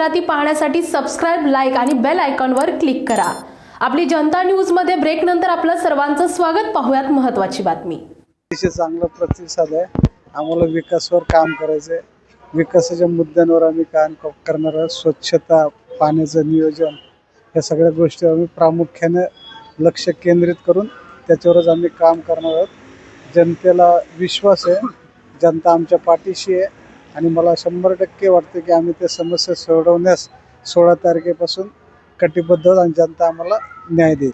जाहिराती पाहण्यासाठी subscribe like आणि बेल आयकॉनवर क्लिक करा. आपली जनता न्यूजमध्ये ब्रेक नंतर आपलं सर्वांचं स्वागत. पाहूयात महत्त्वाची बातमी. अतिशय चांगला प्रतिसाद आहे. आम्हाला विकासावर काम करायचं आहे विकासाच्या मुद्द्यांवर आम्ही काम क- करणार आहोत. स्वच्छता पाण्याचं नियोजन या सगळ्या गोष्टी आम्ही प्रामुख्याने लक्ष केंद्रित करून त्याच्यावरच आम्ही काम करणार आहोत. जनतेला विश्वास आहे. जनता आमच्या पाठीशी आहे. आणि मला शंभर टक्के वाटतं की आम्ही त्या समस्या सोडवण्यास सोळा तारखेपासून कटिबद्ध आणि जनता आम्हाला न्याय देईल.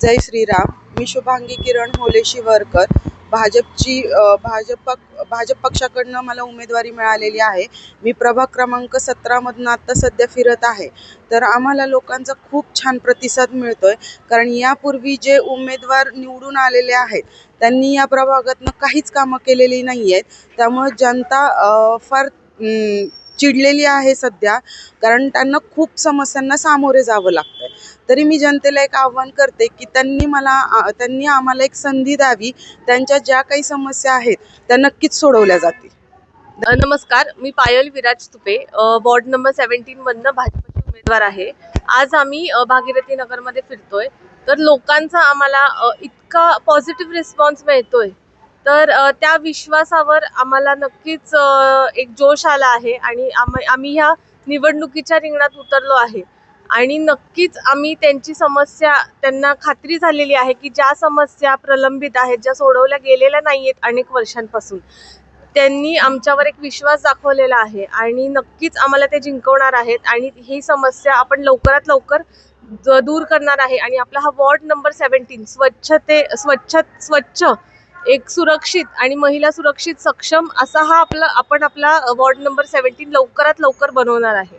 जय श्रीराम. मी शुभांगी किरण होले शिवरकर भाजपची भाजप भाजप पक्षाकडनं मला उमेदवारी मिळालेली आहे. मी प्रभाग क्रमांक सतरामधून आत्ता सध्या फिरत आहे. तर आम्हाला लोकांचा खूप छान प्रतिसाद मिळतोय. कारण यापूर्वी जे उमेदवार निवडून आलेले आहेत त्यांनी या प्रभागातनं काहीच कामं केलेली नाही आहेत. त्यामुळे जनता फार चिडलेली आहे सध्या. कारण त्यांना खूप समस्यांना सामोरे जावं लागतं. तरी मी जनतेला एक आव्हान करते की त्यांनी मला त्यांनी आम्हाला एक संधी द्यावी. त्यांच्या ज्या काही समस्या आहेत त्या नक्कीच सोडवल्या जातील. नमस्कार. मी Payal Viraj Tupe. Ward number seventeen मधनं भाजपचे उमेदवार आहे. आज आम्ही भागीरथी नगरमध्ये फिरतोय. तर लोकांचा आम्हाला इतका पॉझिटिव्ह रिस्पॉन्स मिळतोय. तर त्या विश्वासावर आम्हाला नक्कीच एक जोश आला आहे आणि आम- आम्ही ह्या निवडणुकीच्या रिंगणात उतरलो आहे. आणि नक्कीच आम्ही त्यांची समस्या त्यांना खात्री झालेली आहे की ज्या समस्या प्रलंबित आहेत ज्या सोडवल्या गेलेल्या नाही आहेत अनेक वर्षांपासून त्यांनी आमच्यावर एक विश्वास दाखवलेला आहे. आणि नक्कीच आम्हाला ते जिंकवणार आहेत आणि ही समस्या आपण लवकरात लवकर दूर करणार आहे. आणि आपला हा वॉर्ड नंबर सेवन्टीन स्वच्छते स्वच्छ स्वच्छ एक सुरक्षित आणि महिला सुरक्षित सक्षम असा हा आपला आपण आपला वॉर्ड नंबर सेवन्टीन लवकरात लवकर बनवणार आहे.